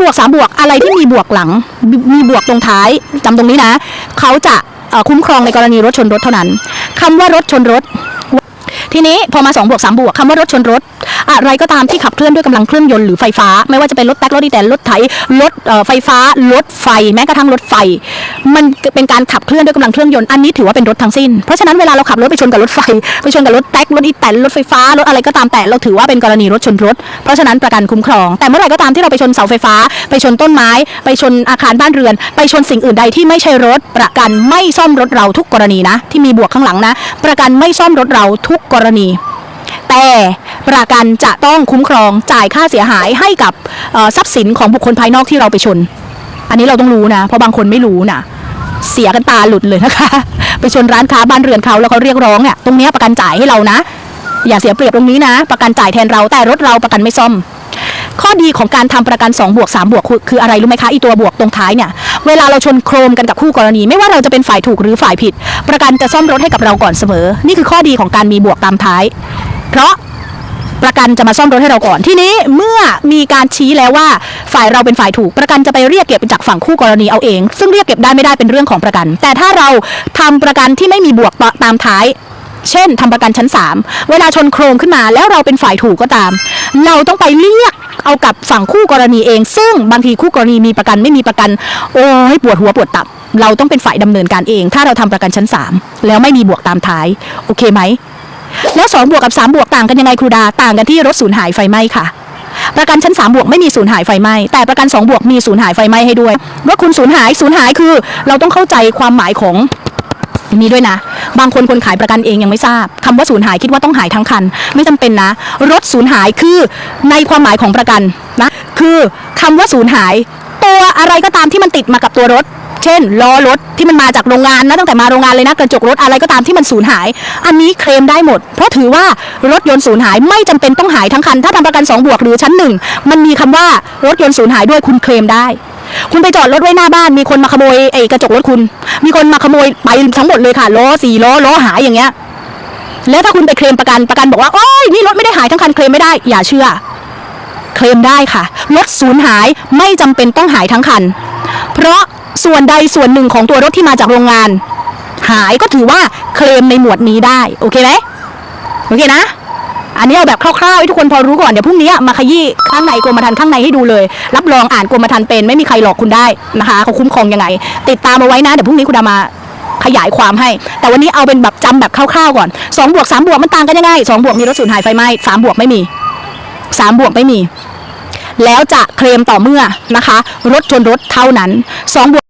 บวกสามบวกอะไรที่มีบวกหลังมีบวกตรงท้ายจำตรงนี้นะเขาจะคุ้มครองในกรณีรถชนรถเท่านั้นคำว่ารถชนรถ ทีนี้พอมาสองบวกสามบวกคำว่ารถชนรถ อะไรก็ตามที่ขับเคลื่อนด้วยกำลังเครื่องยนต์หรือไฟฟ้า ไม่ว่าจะเป็นรถแท็กรถดีแตนรถไถรถไฟฟ้ารถไฟ แม้กระทั่งรถไฟ มันเป็นการขับเคลื่อนด้วยกำลังเครื่องยนต์อันนี้ถือว่าเป็นรถทั้งสิ้น เพราะฉะนั้นเวลาเราขับรถไปชนกับรถไฟไปชนกับรถแท็กรถอีแตนรถไฟฟ้ารถอะไรก็ตามแต่เราถือว่าเป็นกรณีรถชนรถ เพราะฉะนั้นประกันคุ้มครอง แต่เมื่อไหร่ก็ตามที่เราไปชนเสาไฟฟ้า ไปชนต้นไม้ ไปชนอาคารบ้านเรือน ไปชนสิ่งอื่นใดที่ไม่ใช่รถ ประกันไม่ซ่อมรถเราทุกกรณีนะ ที่มีบวกข้างหลังนะ ประกันไม่ซ่อมรถเราทุกกรณี แต่ประกันจะต้องคุ้มครองจ่ายค่าเสียหายให้กับทรัพย์สินของบุคคลภายนอกที่เราไปชน อันนี้เราต้องรู้นะ เพราะบางคนไม่รู้นะเสียกันตาหลุดเลยนะคะ ไปชนร้านค้าบ้านเรือนเขาแล้วเขาเรียกร้องเนี่ยตรงนี้ประกันจ่ายให้เรานะ อย่าเสียเปรียบตรงนี้นะ ประกันจ่ายแทนเราแต่รถเราประกันไม่ซ่อม ข้อดีของการทำประกัน2บวก3บวกคืออะไรรู้ไหมคะอีตัวบวกตรงท้ายเนี่ยเวลาเราชนโครมกันกับคู่กรณี ไม่ว่าเราจะเป็นฝ่ายถูกหรือฝ่ายผิด ประกันจะซ่อมรถให้กับเราก่อนเสมอ นี่คือข้อดีของการมีบวกตามท้าย เพราะประกันจะมาซ่อมรถให้เราก่อน ทีนี้เมื่อมีการชี้แล้วว่าฝ่ายเราเป็นฝ่ายถูก ประกันจะไปเรียกเก็บจากฝั่งคู่กรณีเอาเอง ซึ่งเรียกเก็บได้ไม่ได้เป็นเรื่องของประกัน แต่ถ้าเราทำประกันที่ไม่มีบวกตามท้าย เช่นทำประกันชั้น 3 เวลาชนโครงขึ้นมา แล้วเราเป็นฝ่ายถูกก็ตาม เราต้องไปเรียกเอากับฝั่งคู่กรณีเอง ซึ่งบางทีคู่กรณีมีประกันไม่มีประกัน โอ้ยปวดหัวปวดตับ เราต้องเป็นฝ่ายดำเนินการเอง ถ้าเราทำประกันชั้น 3 แล้วไม่มีบวกตามท้าย โอเคไหม แล้ว2บวกกับ3บวกต่างกันยังไงครูดาต่างกันที่รถสูญหายไฟไหม้ค่ะ ประกันชั้น3บวกไม่มีสูญหายไฟไหม้แต่ประกัน2บวกมีสูญหายไฟไหม้ให้ด้วยว่าคุณสูญหายสูญหายคือ เราต้องเข้าใจความหมายของนี้ด้วยนะ บางคนคนขายประกันเองยังไม่ทราบคำว่าสูญหายคิดว่าต้องหายทั้งคัน ไม่จำเป็นนะ รถสูญหายคือในความหมายของประกันนะ คือคำว่าสูญหาย ตัวอะไรก็ตามที่มันติดมากับตัวรถ เช่นล้อรถที่มันมาจากโรงงานนะตั้งแต่มาโรงงานเลยนะกระจกรถอะไรก็ตามที่มันสูญหาย อันนี้เคลมได้หมด เพราะถือว่ารถยนต์สูญหายไม่จำเป็นต้องหายทั้งคัน ถ้าทำประกัน2บวกหรือชั้นหนึ่งมันมีคำว่ารถยนต์สูญหายด้วยคุณเคลมได้ คุณไปจอดรถไว้หน้าบ้าน มีคนมาขโมยไอ้กระจกรถคุณ มีคนมาขโมยไปทั้งหมดเลยค่ะล้อสี่ล้อล้อหายอย่างเงี้ยแล้วถ้าคุณไปเคลมประกันประกันบอกว่าโอ้ยนี่รถไม่ได้หายทั้งคันเคลมไม่ได้ อย่าเชื่อ เคลมได้ค่ะ รถสูญหายไม่จำเป็นต้องหายทั้งคัน เพราะส่วนใดส่วนหนึ่งของตัวรถที่มาจากโรงงาน หายก็ถือว่าเคลมในหมวดนี้ได้ โอเคไหมโอเคนะ อันนี้เอาแบบคร่าวๆให้ทุกคนพอรู้ก่อนเดี๋ยวพรุ่งนี้มาขยี้ข้างในกรมธรรม์ข้างในให้ดูเลย รับรองอ่านกรมธรรม์เป็นไม่มีใครหลอกคุณได้นะคะเขาคุ้มครองยังไง ติดตามเอาไว้นะเดี๋ยวพรุ่งนี้คุณดามาขยายความให้ แต่วันนี้เอาเป็นแบบจำแบบคร่าวๆก่อน2บวก3บวกมันต่างกันยังไง2บวกมีรถสูญหายไฟไหม้3บวกไม่มี สามบวกไม่มี แล้วจะเคลมต่อเมื่อนะคะ รถชนรถเท่านั้นสองบวก